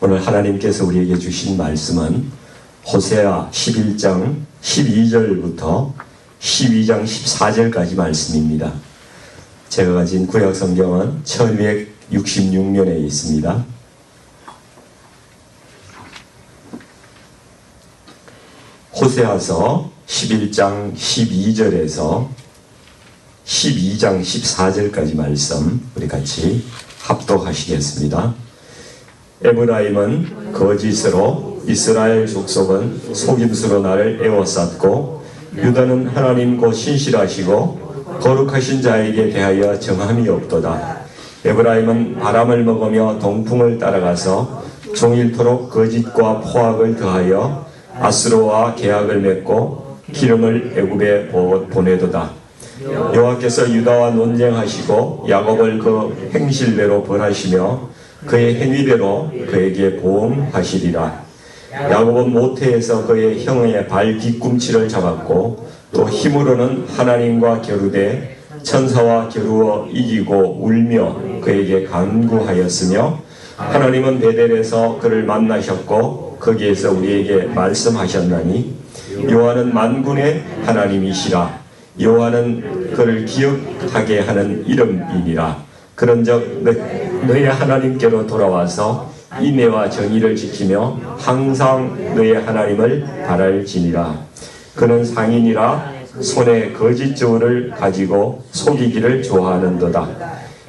오늘 하나님께서 우리에게 주신 말씀은 호세아 11장 12절부터 12장 14절까지 말씀입니다. 제가 가진 구약 성경은 1266년에 있습니다. 호세아서 11장 12절에서 12장 14절까지 말씀 우리 같이 합독하시겠습니다. 에브라임은 거짓으로 이스라엘 족속은 속임수로 나를 에워쌌고 유다는 하나님 곧 신실하시고 거룩하신 자에게 대하여 정함이 없도다. 에브라임은 바람을 먹으며 동풍을 따라가서 종일토록 거짓과 포악을 더하여 아스로와 계약을 맺고 기름을 애굽에 보내도다. 여호와께서 유다와 논쟁하시고 야곱을 그 행실대로 벌하시며 그의 행위대로 그에게 보응하시리라. 야곱은 모태에서 그의 형의 발 뒤꿈치를 잡았고 또 힘으로는 하나님과 겨루되 천사와 겨루어 이기고 울며 그에게 간구하였으며 하나님은 베델에서 그를 만나셨고 거기에서 우리에게 말씀하셨나니 요한은 만군의 하나님이시라 여호와는 그를 기억하게 하는 이름이니라 그런즉 너희 하나님께로 돌아와서 인애와 정의를 지키며 항상 너희 하나님을 바랄지니라. 그는 상인이라 손에 거짓 저울을 가지고 속이기를 좋아하는도다.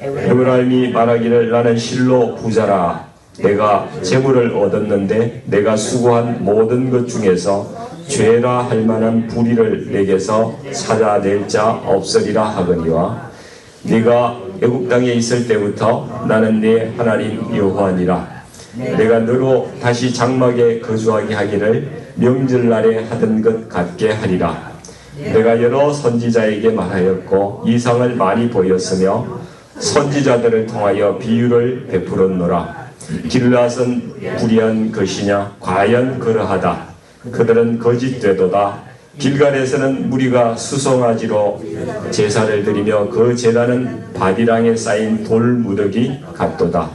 에브라임이 말하기를 나는 실로 부자라. 내가 재물을 얻었는데 내가 수고한 모든 것 중에서 죄라 할 만한 불의를 내게서 찾아낼 자 없으리라 하거니와 네가 애국 땅에 있을 때부터 나는 네 하나님 여호와니라. 내가 너로 다시 장막에 거주하게 하기를 명절날에 하던 것 같게 하리라. 내가 여러 선지자에게 말하였고 이상을 많이 보였으며 선지자들을 통하여 비유를 베풀었노라. 길라은 불의한 것이냐 과연 그러하다. 그들은 거짓되도다. 길갈에서는 무리가 수송아지로 제사를 드리며 그 제단은 바디랑에 쌓인 돌 무더기 같도다.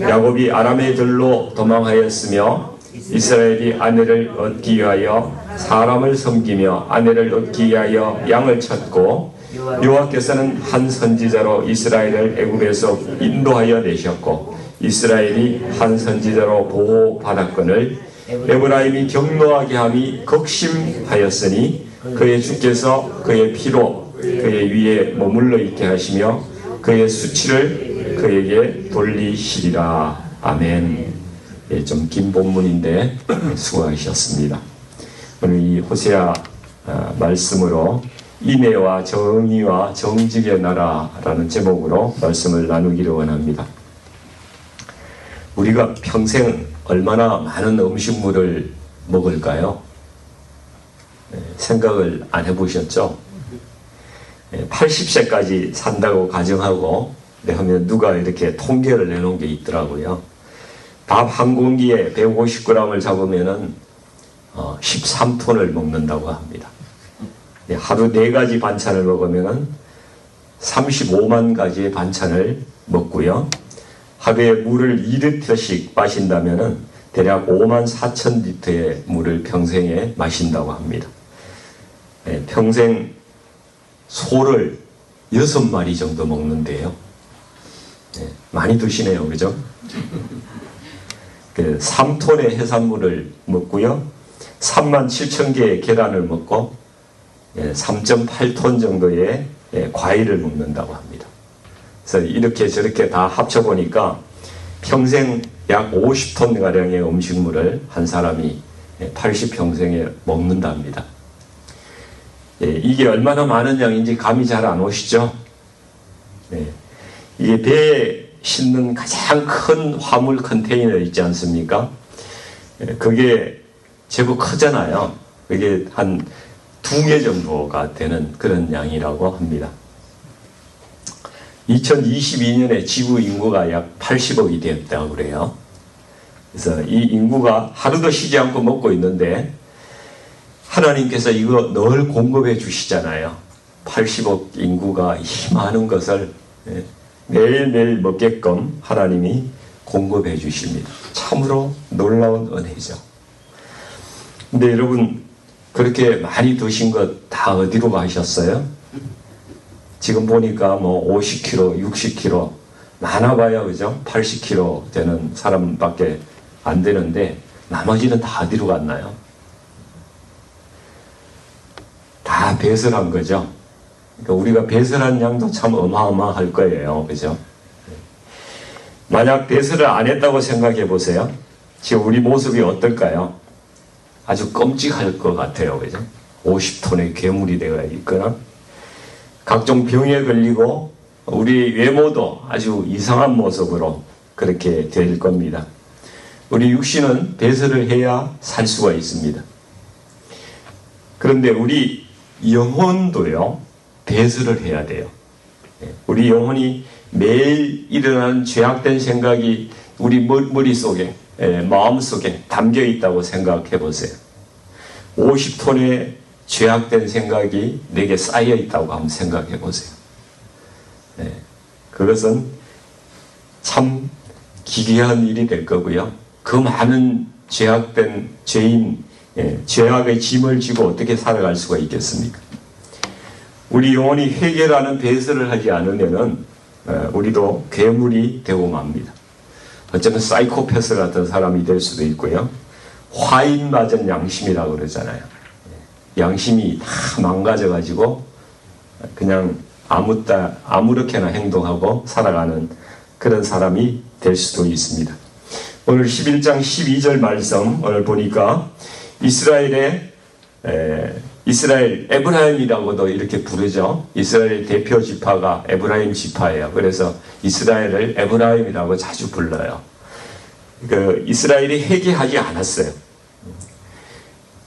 야곱이 아람의 들로 도망하였으며 이스라엘이 아내를 얻기 위하여 사람을 섬기며 아내를 얻기 위하여 양을 쳤고 여호와께서는 한 선지자로 이스라엘을 애굽에서 인도하여 내셨고 이스라엘이 한 선지자로 보호받았거늘 에브라임이 경노하게 함이 극심하였으니 그의 주께서 그의 피로 그의 위에 머물러 있게 하시며 그의 수치를 그에게 돌리시리라. 아멘. 예, 좀 긴 본문인데 수고하셨습니다. 오늘 이 호세아 어, 말씀으로 인애와 정의와 정직의 나라라는 제목으로 말씀을 나누기를 원합니다. 우리가 평생 얼마나 많은 음식물을 먹을까요? 네, 생각을 안 해보셨죠? 80세까지 산다고 가정하고 네, 하면 누가 이렇게 통계를 내놓은 게 있더라고요. 밥 한 공기에 150g을 잡으면은 13톤을 어, 먹는다고 합니다. 네, 하루 네 가지 반찬을 먹으면은 35만 가지의 반찬을 먹고요. 하루에 물을 2리터씩 마신다면 대략 5만 4천 리터의 물을 평생에 마신다고 합니다. 네, 평생 소를 6마리 정도 먹는데요. 네, 많이 드시네요. 그죠? 그 3톤의 해산물을 먹고요. 3만 7천 개의 계란을 먹고 3.8톤 정도의 예, 과일을 먹는다고 합니다. 그래서 이렇게 저렇게 다 합쳐보니까 평생 약 50톤 가량의 음식물을 한 사람이 80평생에 먹는답니다. 예, 이게 얼마나 많은 양인지 감이 잘 안 오시죠? 네. 이게 배에 싣는 가장 큰 화물 컨테이너 있지 않습니까? 예, 그게 제법 크잖아요. 그게 한 두 개 정도가 되는 그런 양이라고 합니다. 2022년에 지구 인구가 약 80억이 되었다고 그래요. 그래서 이 인구가 하루도 쉬지 않고 먹고 있는데 하나님께서 이거 늘 공급해 주시잖아요. 80억 인구가 이 많은 것을 예, 매일매일 먹게끔 하나님이 공급해 주십니다. 참으로 놀라운 은혜죠. 근데 여러분 그렇게 많이 드신 것 다 어디로 가셨어요? 지금 보니까 뭐 50kg, 60kg 많아봐야 그죠? 80kg 되는 사람밖에 안 되는데 나머지는 다 어디로 갔나요? 다 배설한 거죠. 그러니까 우리가 배설한 양도 참 어마어마할 거예요. 그죠? 만약 배설을 안 했다고 생각해 보세요. 지금 우리 모습이 어떨까요? 아주 끔찍할 것 같아요. 그죠? 50톤의 괴물이 되어 있거나 각종 병에 걸리고 우리 외모도 아주 이상한 모습으로 그렇게 될 겁니다. 우리 육신은 배설을 해야 살 수가 있습니다. 그런데 우리 영혼도요, 배설을 해야 돼요. 예, 우리 영혼이 매일 일어나는 죄악된 생각이 우리 머릿속에, 예, 마음속에 담겨 있다고 생각해 보세요. 50톤의 죄악된 생각이 내게 쌓여 있다고 한번 생각해 보세요. 네, 그것은 참 기괴한 일이 될 거고요. 그 많은 죄악된 죄인, 예, 죄악의 짐을 지고 어떻게 살아갈 수가 있겠습니까? 우리 영혼이 회개라는 배설을 하지 않으면은 어, 우리도 괴물이 되고 맙니다. 어쩌면 사이코패스 같은 사람이 될 수도 있고요. 화인 맞은 양심이라고 그러잖아요. 양심이 다 망가져가지고 그냥 아무 따 아무렇게나 행동하고 살아가는 그런 사람이 될 수도 있습니다. 오늘 11장 12절 말씀 오늘 보니까 이스라엘의 에, 이스라엘 에브라임이라고도 이렇게 부르죠. 이스라엘 대표 지파가 에브라임 지파예요. 그래서 이스라엘을 에브라임이라고 자주 불러요. 그 이스라엘이 회개하지 않았어요.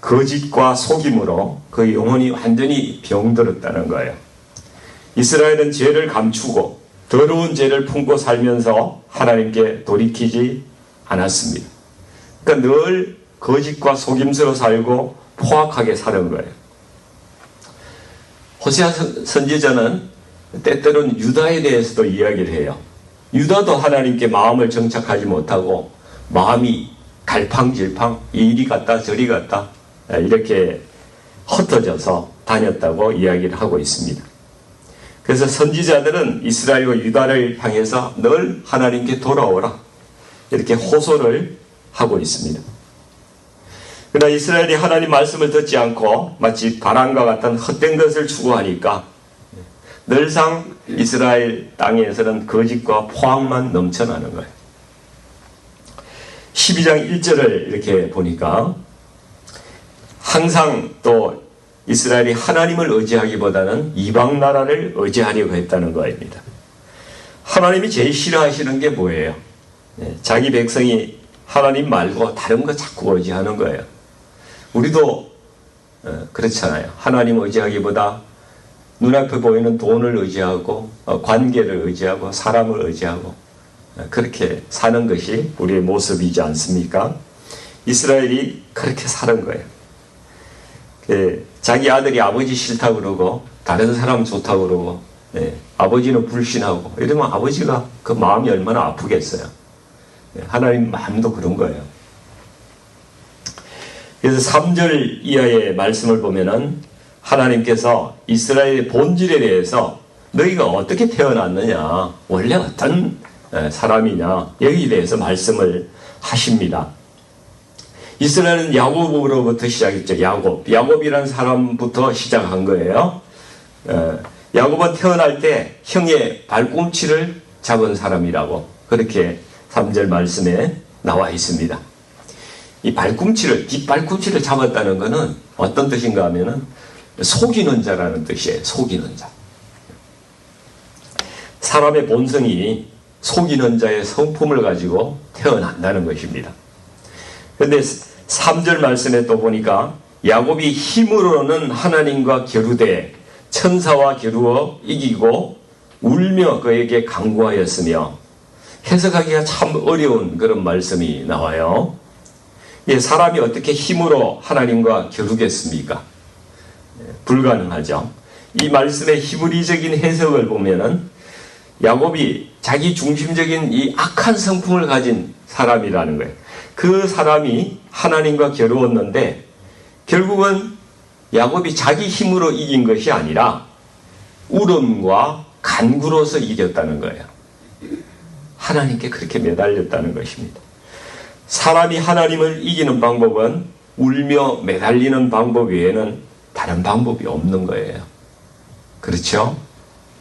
거짓과 속임으로 그 영혼이 완전히 병들었다는 거예요. 이스라엘은 죄를 감추고 더러운 죄를 품고 살면서 하나님께 돌이키지 않았습니다. 그러니까 늘 거짓과 속임수로 살고 포악하게 사는 거예요. 호세아 선지자는 때때로는 유다에 대해서도 이야기를 해요. 유다도 하나님께 마음을 정착하지 못하고 마음이 갈팡질팡 이리 갔다 저리 갔다 이렇게 흩어져서 다녔다고 이야기를 하고 있습니다. 그래서 선지자들은 이스라엘과 유다를 향해서 늘 하나님께 돌아오라 이렇게 호소를 하고 있습니다. 그러나 이스라엘이 하나님 말씀을 듣지 않고 마치 바람과 같은 헛된 것을 추구하니까 늘상 이스라엘 땅에서는 거짓과 포악만 넘쳐나는 거예요. 12장 1절을 이렇게 보니까 항상 또 이스라엘이 하나님을 의지하기보다는 이방 나라를 의지하려고 했다는 거입니다. 하나님이 제일 싫어하시는 게 뭐예요? 네, 자기 백성이 하나님 말고 다른 거 자꾸 의지하는 거예요. 우리도 어, 그렇잖아요. 하나님 의지하기보다 눈앞에 보이는 돈을 의지하고 어, 관계를 의지하고 사람을 의지하고 어, 그렇게 사는 것이 우리의 모습이지 않습니까? 이스라엘이 그렇게 사는 거예요. 예, 자기 아들이 아버지 싫다 그러고 다른 사람 좋다 그러고 예, 아버지는 불신하고 이러면 아버지가 그 마음이 얼마나 아프겠어요. 예, 하나님 마음도 그런 거예요. 그래서 3절 이하의 말씀을 보면은 하나님께서 이스라엘의 본질에 대해서 너희가 어떻게 태어났느냐, 원래 어떤 사람이냐, 여기에 대해서 말씀을 하십니다. 이스라엘은 야곱으로부터 시작했죠. 야곱. 야곱이라는 사람부터 시작한 거예요. 야곱은 태어날 때 형의 발꿈치를 잡은 사람이라고 그렇게 3절 말씀에 나와 있습니다. 이 발꿈치를, 뒷발꿈치를 잡았다는 것은 어떤 뜻인가 하면은 속이는 자라는 뜻이에요. 속이는 자. 사람의 본성이 속이는 자의 성품을 가지고 태어난다는 것입니다. 그런데 3절 말씀에 또 보니까 야곱이 힘으로는 하나님과 겨루되 천사와 겨루어 이기고 울며 그에게 강구하였으며 해석하기가 참 어려운 그런 말씀이 나와요. 예, 사람이 어떻게 힘으로 하나님과 겨루겠습니까? 예, 불가능하죠. 이 말씀의 히브리적인 해석을 보면은 야곱이 자기 중심적인 이 악한 성품을 가진 사람이라는 거예요. 그 사람이 하나님과 겨루었는데 결국은 야곱이 자기 힘으로 이긴 것이 아니라 울음과 간구로서 이겼다는 거예요. 하나님께 그렇게 매달렸다는 것입니다. 사람이 하나님을 이기는 방법은 울며 매달리는 방법 외에는 다른 방법이 없는 거예요. 그렇죠?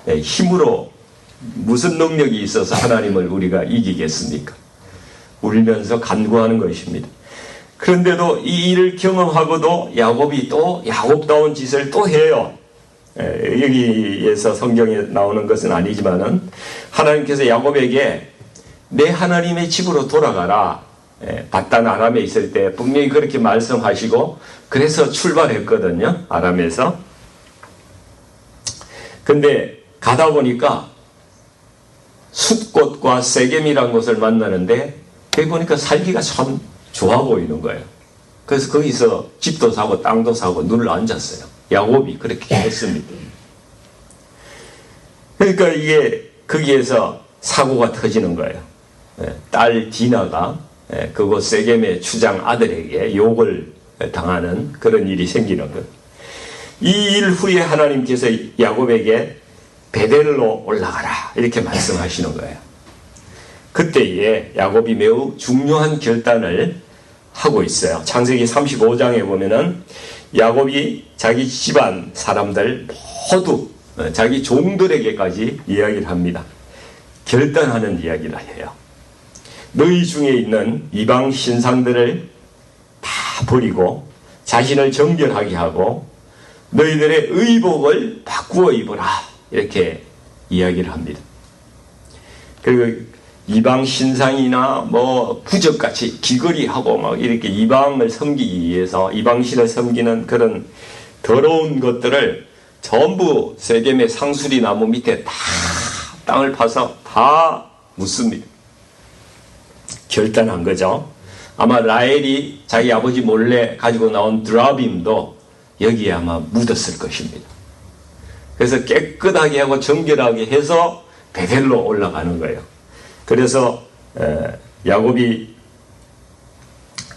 네, 힘으로 무슨 능력이 있어서 하나님을 우리가 이기겠습니까? 울면서 간구하는 것입니다. 그런데도 이 일을 경험하고도 야곱이 또 야곱다운 짓을 또 해요. 예, 여기에서 성경에 나오는 것은 아니지만은 하나님께서 야곱에게 내 하나님의 집으로 돌아가라. 예, 바단 아람에 있을 때 분명히 그렇게 말씀하시고 그래서 출발했거든요. 아람에서. 근데 가다 보니까 숫꽃과 세겜이란 곳을 만나는데 거기 보니까 살기가 참 좋아 보이는 거예요. 그래서 거기서 집도 사고 땅도 사고 눌러 앉았어요. 야곱이 그렇게 했습니다. 그러니까 이게 거기에서 사고가 터지는 거예요. 예, 딸 디나가 예, 그곳 세겜의 추장 아들에게 욕을 당하는 그런 일이 생기는 거예요. 이 일 후에 하나님께서 야곱에게 베델로 올라가라 이렇게 말씀하시는 거예요. 그때에 야곱이 매우 중요한 결단을 하고 있어요. 창세기 35장에 보면은 야곱이 자기 집안 사람들 모두 어, 자기 종들에게까지 이야기를 합니다. 결단하는 이야기라 해요. 너희 중에 있는 이방 신상들을 다 버리고 자신을 정결하게 하고 너희들의 의복을 바꾸어 입어라. 이렇게 이야기를 합니다. 그리고 이방 신상이나 뭐 부적같이 귀걸이하고 막 이렇게 이방을 섬기기 위해서 이방신을 섬기는 그런 더러운 것들을 전부 세겜의 상수리 나무 밑에 다 땅을 파서 다 묻습니다. 결단한 거죠. 아마 라헬이 자기 아버지 몰래 가지고 나온 드라빔도 여기에 아마 묻었을 것입니다. 그래서 깨끗하게 하고 정결하게 해서 베델로 올라가는 거예요. 그래서 야곱이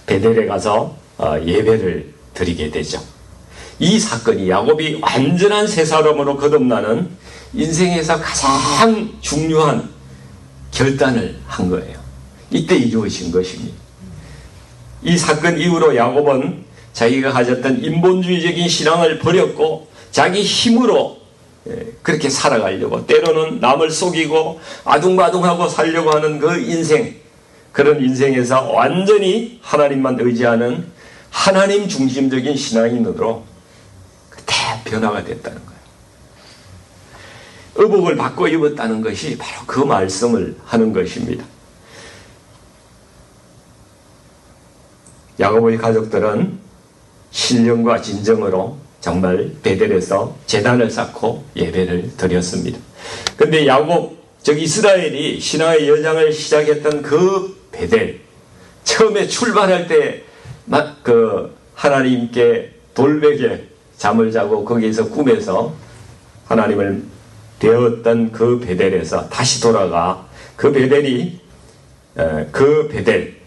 베델에 가서 어, 예배를 드리게 되죠. 이 사건이 야곱이 완전한 새 사람으로 거듭나는 인생에서 가장 중요한 결단을 한 거예요. 이때 이루어진 것입니다. 이 사건 이후로 야곱은 자기가 가졌던 인본주의적인 신앙을 버렸고 자기 힘으로 예, 그렇게 살아가려고 때로는 남을 속이고 아둥바둥하고 살려고 하는 그 인생 그런 인생에서 완전히 하나님만 의지하는 하나님 중심적인 신앙인으로 대변화가 됐다는 거예요. 의복을 바꿔 입었다는 것이 바로 그 말씀을 하는 것입니다. 야고보의 가족들은 신령과 진정으로 정말 베델에서 재단을 쌓고 예배를 드렸습니다. 근데 야곱, 즉 이스라엘이 신앙의 여장을 시작했던 그 베델, 처음에 출발할 때, 그, 하나님께 돌베개 잠을 자고 거기에서 꿈에서 하나님을 되었던 그 베델에서 다시 돌아가 그 베델이, 그 베델,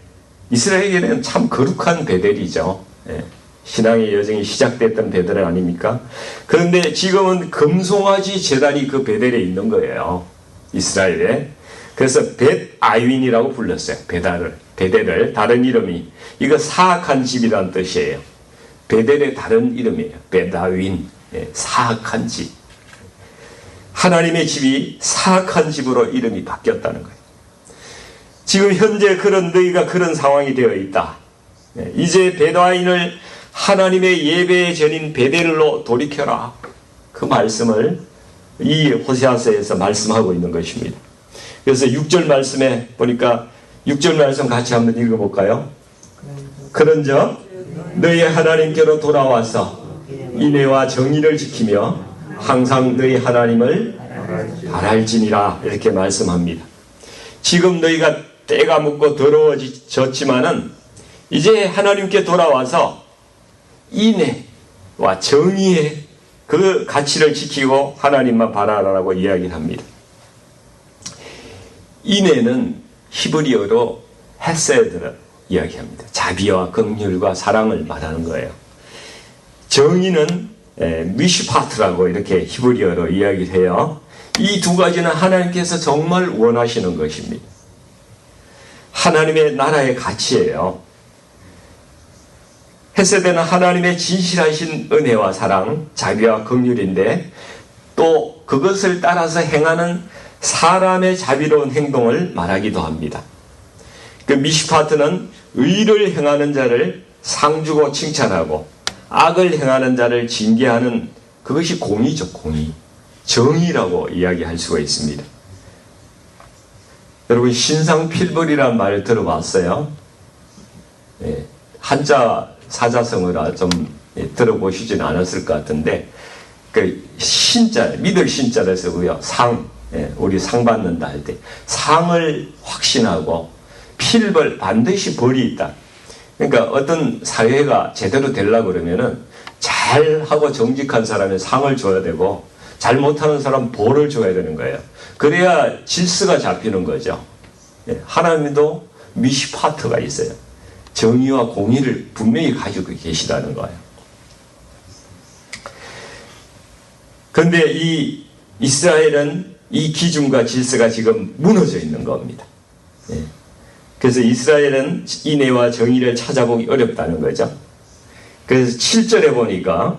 이스라엘에게는 참 거룩한 베델이죠. 예. 신앙의 여정이 시작됐던 베델 아닙니까? 그런데 지금은 금송아지 재단이 그 베델에 있는 거예요. 이스라엘에. 그래서 벳 아윈이라고 불렀어요. 베델을. 베델을 다른 이름이 이거 사악한 집이란 뜻이에요. 베델의 다른 이름이에요. 베다윈. 예, 사악한 집. 하나님의 집이 사악한 집으로 이름이 바뀌었다는 거예요. 지금 현재 그런 너희가 그런 상황이 되어 있다. 예, 이제 베다윈을 하나님의 예배의 전인 베델로 돌이켜라. 그 말씀을 이 호세아서에서 말씀하고 있는 것입니다. 그래서 6절 말씀에 보니까 6절 말씀 같이 한번 읽어볼까요? 그런저 너희 하나님께로 돌아와서 인애와 정의를 지키며 항상 너희 하나님을 바랄지니라 이렇게 말씀합니다. 지금 너희가 때가 묻고 더러워졌지만은 이제 하나님께 돌아와서 인애와 정의의 그 가치를 지키고 하나님만 바라라고 이야기를 합니다. 인애는 히브리어로 헤세드를 이야기합니다. 자비와 긍휼과 사랑을 말하는 거예요. 정의는 미슈파트라고 이렇게 히브리어로 이야기를 해요. 이 두 가지는 하나님께서 정말 원하시는 것입니다. 하나님의 나라의 가치예요. 헤세드는 하나님의 진실하신 은혜와 사랑, 자비와 긍휼인데 또 그것을 따라서 행하는 사람의 자비로운 행동을 말하기도 합니다. 그 미시파트는 의를 행하는 자를 상주고 칭찬하고 악을 행하는 자를 징계하는 그것이 공의죠, 공의. 정의라고 이야기할 수가 있습니다. 여러분 신상필벌이라는 말 들어봤어요? 예, 한자 사자성어라 좀 예, 들어보시지는 않았을 것 같은데 그 신자 믿을 신자를 쓰고요 상 예, 우리 상 받는다 할 때 상을 확신하고 필벌 반드시 벌이 있다. 그러니까 어떤 사회가 제대로 되려고 그러면은 잘하고 정직한 사람의 상을 줘야 되고 잘못하는 사람 벌을 줘야 되는 거예요. 그래야 질서가 잡히는 거죠. 예, 하나님도 미시파트가 있어요. 정의와 공의를 분명히 가지고 계시다는 거예요. 그런데 이 이스라엘은 이 기준과 질서가 지금 무너져 있는 겁니다. 예. 그래서 이스라엘은 인애와 정의를 찾아보기 어렵다는 거죠. 그래서 7절에 보니까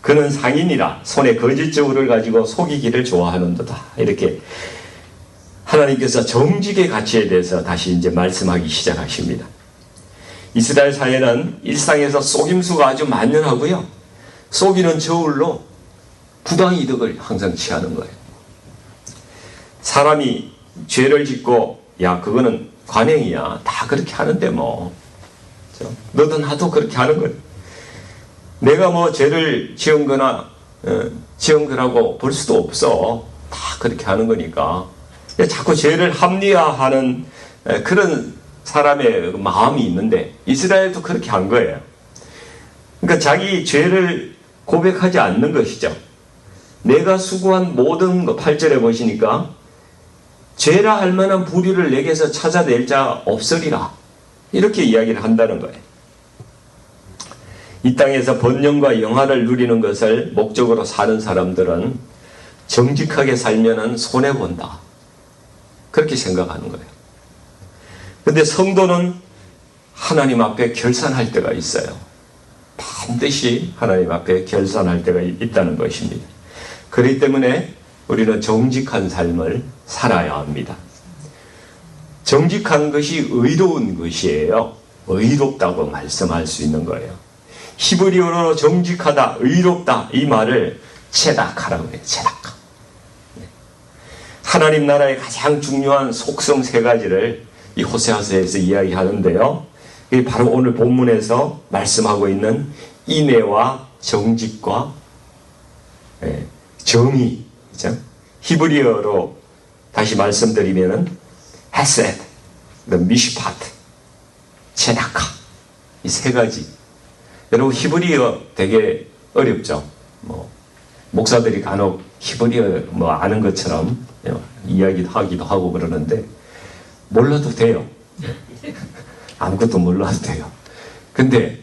그는 상인이라 손에 거짓 저울을 가지고 속이기를 좋아하는도다. 이렇게 하나님께서 정직의 가치에 대해서 다시 이제 말씀하기 시작하십니다. 이스라엘 사회는 일상에서 속임수가 아주 만연하고요. 속이는 저울로 부당 이득을 항상 취하는 거예요. 사람이 죄를 짓고 야 그거는 관행이야 다 그렇게 하는데 뭐 너도 나도 그렇게 하는 거예요. 내가 뭐 죄를 지은 거나 어, 지은 거라고 볼 수도 없어 다 그렇게 하는 거니까 자꾸 죄를 합리화하는 그런 사람의 마음이 있는데 이스라엘도 그렇게 한 거예요. 그러니까 자기 죄를 고백하지 않는 것이죠. 내가 수고한 모든 거 8절에 보시니까 죄라 할 만한 부류를 내게서 찾아낼 자 없으리라. 이렇게 이야기를 한다는 거예요. 이 땅에서 번영과 영화를 누리는 것을 목적으로 사는 사람들은 정직하게 살면은 손해 본다. 그렇게 생각하는 거예요. 근데 성도는 하나님 앞에 결산할 때가 있어요. 반드시 하나님 앞에 결산할 때가 있다는 것입니다. 그렇기 때문에 우리는 정직한 삶을 살아야 합니다. 정직한 것이 의로운 것이에요. 의롭다고 말씀할 수 있는 거예요. 히브리어로 정직하다, 의롭다 이 말을 체닥하라고 해요. 체닥하. 네. 하나님 나라의 가장 중요한 속성 세 가지를 이 호세아서에서 이야기하는데요. 바로 오늘 본문에서 말씀하고 있는 인애와 정직과 예, 정의, 그죠? 히브리어로 다시 말씀드리면은 헤셋, 미시파트, 체다카 이 세 가지. 여러분 히브리어 되게 어렵죠. 뭐 목사들이 간혹 히브리어 뭐 아는 것처럼 이야기도 하기도 하고 그러는데 몰라도 돼요. 아무것도 몰라도 돼요. 근데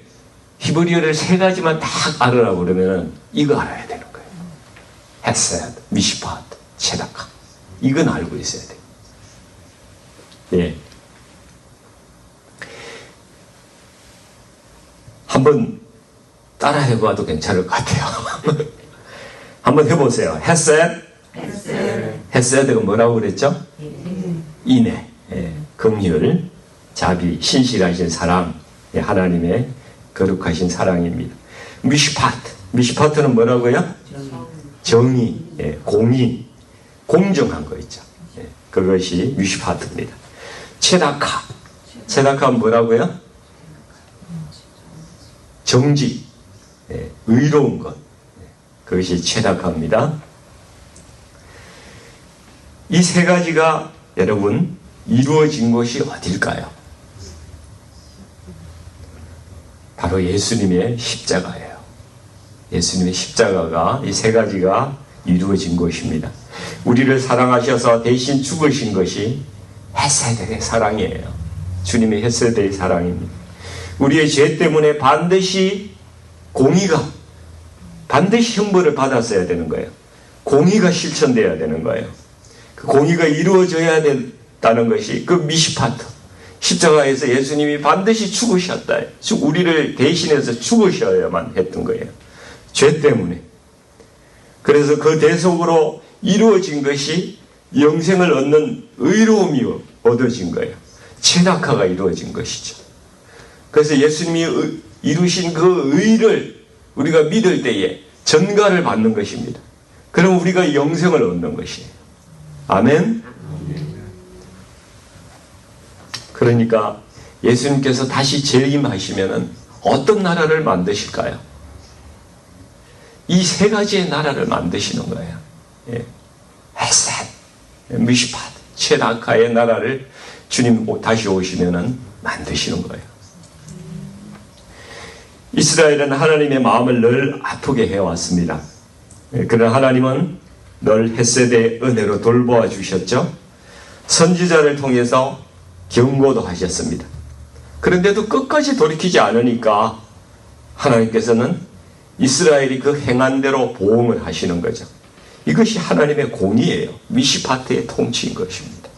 히브리어를 세 가지만 딱 알으라고 그러면은 이거 알아야 되는 거예요. 헤셋, 미시파트, 체다카. 이건 알고 있어야 돼요. 예. 한번 따라 해봐도 괜찮을 것 같아요. 한번 해보세요. 헤셋. 헤셋가 뭐라고 그랬죠? 인애, 예. 긍휼, 자비, 신실하신 사랑, 예. 하나님의 거룩하신 사랑입니다. 미시파트. 미시파트는 뭐라고요? 정의, 예. 공의, 공정한 거 있죠. 예. 그것이 미시파트입니다. 체다카. 체다카는 뭐라고요? 정직, 예, 의로운 것. 예, 그것이 체다카입니다. 이 세 가지가 여러분 이루어진 것이 어딜까요? 바로 예수님의 십자가예요. 예수님의 십자가가 이 세 가지가 이루어진 것입니다. 우리를 사랑하셔서 대신 죽으신 것이 헤세드의 사랑이에요. 주님의 헤세드의 사랑입니다. 우리의 죄 때문에 반드시 공의가 반드시 형벌을 받았어야 되는 거예요. 공의가 실천돼야 되는 거예요. 그 공의가 이루어져야 된 다는 것이 그 미시파트 십자가에서 예수님이 반드시 죽으셨다. 우리를 대신해서 죽으셔야만 했던 거예요. 죄 때문에. 그래서 그 대속으로 이루어진 것이 영생을 얻는 의로움이 얻어진 거예요. 체낙화가 이루어진 것이죠. 그래서 예수님이 이루신 그 의를 우리가 믿을 때에 전가를 받는 것입니다. 그럼 우리가 영생을 얻는 것이에요. 아멘? 그러니까 예수님께서 다시 재림하시면 어떤 나라를 만드실까요? 이 세 가지의 나라를 만드시는 거예요. 예. 헤셋, 미시팟, 체나카의 나라를 주님 다시 오시면 만드시는 거예요. 이스라엘은 하나님의 마음을 늘 아프게 해왔습니다. 예, 그러나 하나님은 늘 햇세대 은혜로 돌보아 주셨죠. 선지자를 통해서 경고도 하셨습니다. 그런데도 끝까지 돌이키지 않으니까 하나님께서는 이스라엘이 그 행한 대로 보응을 하시는 거죠. 이것이 하나님의 공의예요. 미시파트의 통치인 것입니다.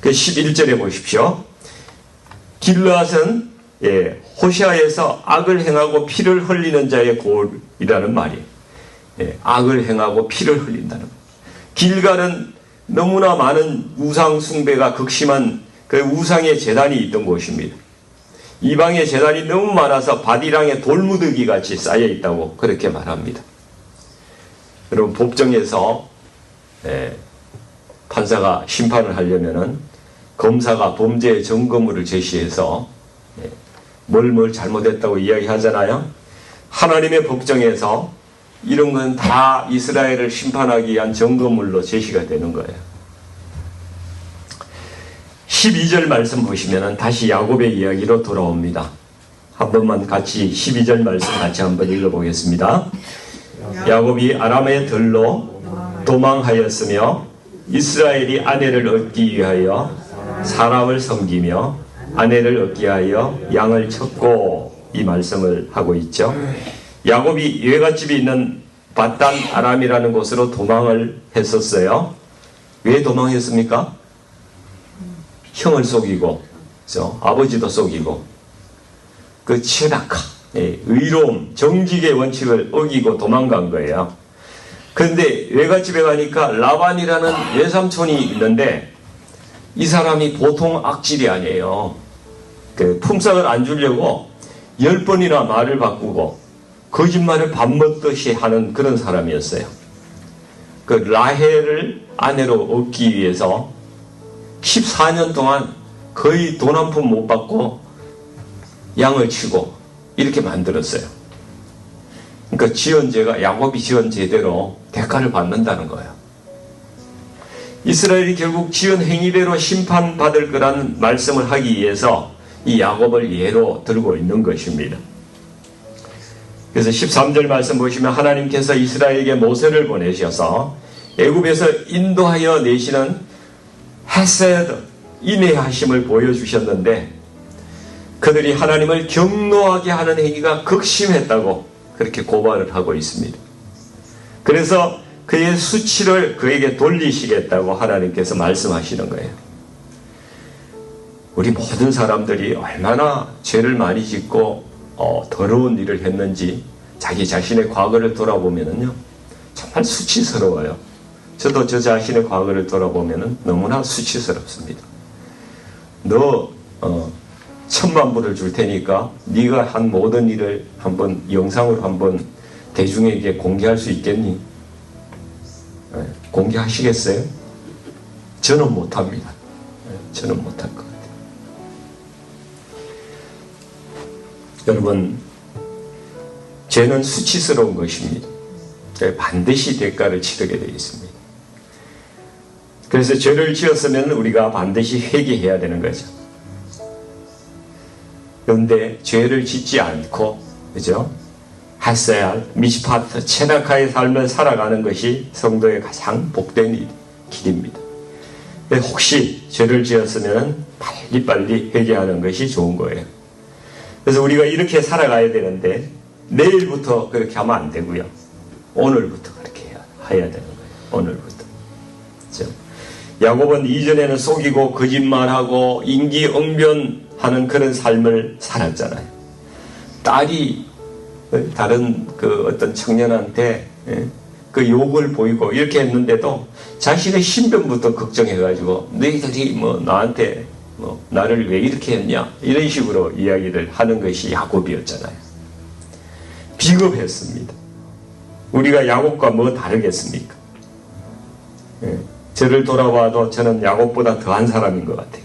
그 11절에 보십시오. 길라앗은 예, 호시아에서 악을 행하고 피를 흘리는 자의 골이라는 말이 예, 악을 행하고 피를 흘린다는 것. 길갈은 너무나 많은 우상 숭배가 극심한 그 우상의 재단이 있던 곳입니다. 이방의 재단이 너무 많아서 바디랑의 돌무더기 같이 쌓여 있다고 그렇게 말합니다. 여러분 법정에서 예, 판사가 심판을 하려면은 검사가 범죄의 증거물을 제시해서 예, 뭘뭘 잘못했다고 이야기하잖아요. 하나님의 법정에서 이런 건 다 이스라엘을 심판하기 위한 증거물로 제시가 되는 거예요. 12절 말씀 보시면 다시 야곱의 이야기로 돌아옵니다. 한 번만 같이 12절 말씀 같이 한번 읽어보겠습니다. 야곱이 아람의 들로 도망하였으며 이스라엘이 아내를 얻기 위하여 사람을 섬기며 아내를 얻기 위하여 양을 쳤고 이 말씀을 하고 있죠. 야곱이 외갓집이 있는 바단 아람이라는 곳으로 도망을 했었어요. 왜 도망했습니까? 형을 속이고, 그렇죠? 아버지도 속이고, 그 체낙하, 예, 의로움, 정직의 원칙을 어기고 도망간 거예요. 그런데 외갓집에 가니까 라반이라는 외삼촌이 있는데 이 사람이 보통 악질이 아니에요. 그 품삯을 안 주려고 열 번이나 말을 바꾸고 거짓말을 밥 먹듯이 하는 그런 사람이었어요. 그 라헬을 아내로 얻기 위해서 14년 동안 거의 돈 한 푼 못 받고 양을 치고 이렇게 만들었어요. 그러니까 지은 죄가 야곱이 지은 죄대로 대가를 받는다는 거예요. 이스라엘이 결국 지은 행위대로 심판받을 거라는 말씀을 하기 위해서 이 야곱을 예로 들고 있는 것입니다. 그래서 13절 말씀 보시면 하나님께서 이스라엘에게 모세를 보내셔서 애굽에서 인도하여 내시는 헤세드 인내하심을 보여주셨는데 그들이 하나님을 경노하게 하는 행위가 극심했다고 그렇게 고발을 하고 있습니다. 그래서 그의 수치를 그에게 돌리시겠다고 하나님께서 말씀하시는 거예요. 우리 모든 사람들이 얼마나 죄를 많이 짓고 어, 더러운 일을 했는지 자기 자신의 과거를 돌아보면요 정말 수치스러워요. 저도 저 자신의 과거를 돌아보면 너무나 수치스럽습니다. 너 어, 천만 불을 줄 테니까 네가 한 모든 일을 한번 영상으로 한번 대중에게 공개할 수 있겠니? 네, 공개하시겠어요? 저는 못합니다. 네, 저는 못할 것 같아요. 여러분, 죄는 수치스러운 것입니다. 반드시 대가를 치르게 되어 있습니다. 그래서 죄를 지었으면 우리가 반드시 회개해야 되는 거죠. 그런데 죄를 짓지 않고, 그죠? 하세야 미시파트, 체나카의 삶을 살아가는 것이 성도의 가장 복된 길입니다. 혹시 죄를 지었으면 빨리빨리 회개하는 것이 좋은 거예요. 그래서 우리가 이렇게 살아가야 되는데 내일부터 그렇게 하면 안 되고요. 오늘부터 그렇게 해야, 해야 되는 거예요. 오늘부터. 그렇죠? 야곱은 이전에는 속이고 거짓말하고 인기응변하는 그런 삶을 살았잖아요. 딸이 다른 그 어떤 청년한테 예, 그 욕을 보이고 이렇게 했는데도 자신의 신변부터 걱정해가지고 너희들이 뭐 나한테 뭐 나를 왜 이렇게 했냐 이런 식으로 이야기를 하는 것이 야곱이었잖아요. 비겁했습니다. 우리가 야곱과 뭐 다르겠습니까? 예, 저를 돌아봐도 저는 야곱보다 더한 사람인 것 같아요.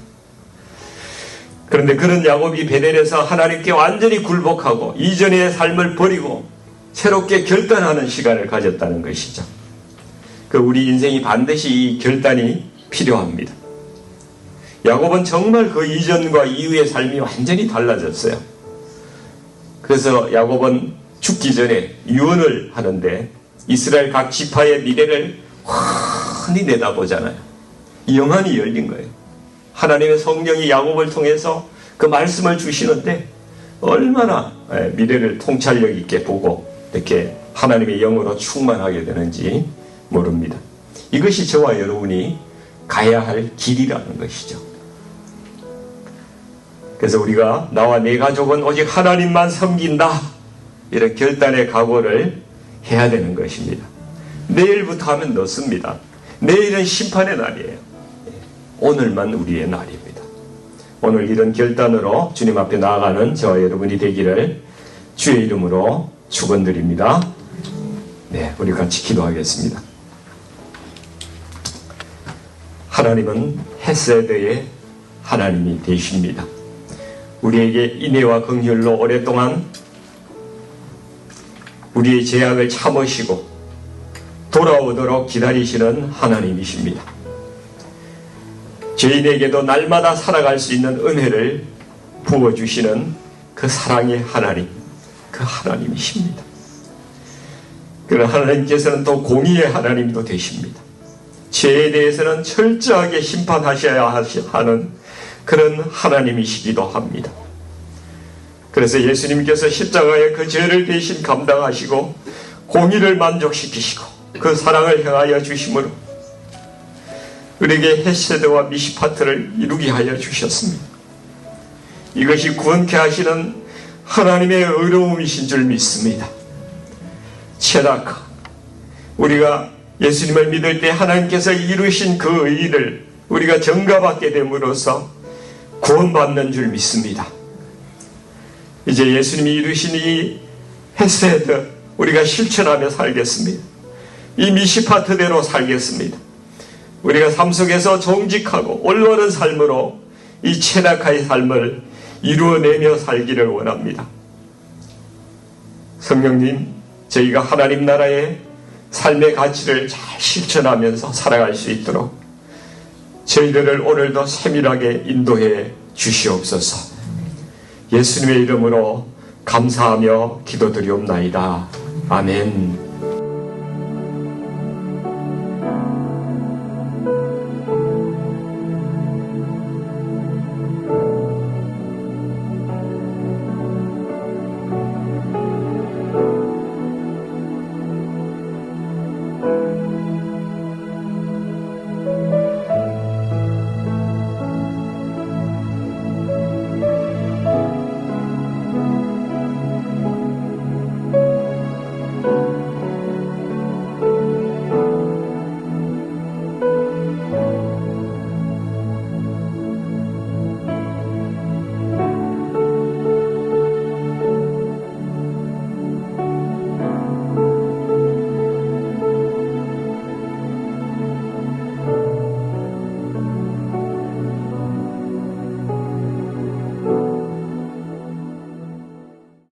그런데 그런 야곱이 베델에서 하나님께 완전히 굴복하고 이전의 삶을 버리고 새롭게 결단하는 시간을 가졌다는 것이죠. 그 우리 인생이 반드시 이 결단이 필요합니다. 야곱은 정말 그 이전과 이후의 삶이 완전히 달라졌어요. 그래서 야곱은 죽기 전에 유언을 하는데 이스라엘 각 지파의 미래를 환히 내다보잖아요. 영안이 열린 거예요. 하나님의 성령이 야곱을 통해서 그 말씀을 주시는데 얼마나 예, 미래를 통찰력 있게 보고 이렇게 하나님의 영으로 충만하게 되는지 모릅니다. 이것이 저와 여러분이 가야 할 길이라는 것이죠. 그래서 우리가 나와 내 가족은 오직 하나님만 섬긴다. 이런 결단의 각오를 해야 되는 것입니다. 내일부터 하면 늦습니다. 내일은 심판의 날이에요. 오늘만 우리의 날입니다. 오늘 이런 결단으로 주님 앞에 나아가는 저와 여러분이 되기를 주의 이름으로 축원드립니다. 네, 우리 같이 기도하겠습니다. 하나님은 헤세드의 하나님이 되십니다. 우리에게 인애와 긍휼로 오랫동안 우리의 죄악을 참으시고 돌아오도록 기다리시는 하나님이십니다. 죄인에게도 날마다 살아갈 수 있는 은혜를 부어주시는 그 사랑의 하나님, 그 하나님이십니다. 그런 하나님께서는 또 공의의 하나님도 되십니다. 죄에 대해서는 철저하게 심판하셔야 하는 그런 하나님이시기도 합니다. 그래서 예수님께서 십자가에 그 죄를 대신 감당하시고 공의를 만족시키시고 그 사랑을 행하여 주심으로 우리에게 헤세드와 미시파트를 이루게 하여 주셨습니다. 이것이 구원케 하시는 하나님의 의로움이신 줄 믿습니다. 체다크 우리가 예수님을 믿을 때 하나님께서 이루신 그 의를 우리가 정가받게 됨으로써 구원받는 줄 믿습니다. 이제 예수님이 이루신 이 헤세드 우리가 실천하며 살겠습니다. 이 미시파트대로 살겠습니다. 우리가 삶 속에서 정직하고 올바른 삶으로 이 체나카의 삶을 이루어내며 살기를 원합니다. 성령님, 저희가 하나님 나라의 삶의 가치를 잘 실천하면서 살아갈 수 있도록 저희들을 오늘도 세밀하게 인도해 주시옵소서. 예수님의 이름으로 감사하며 기도드리옵나이다. 아멘.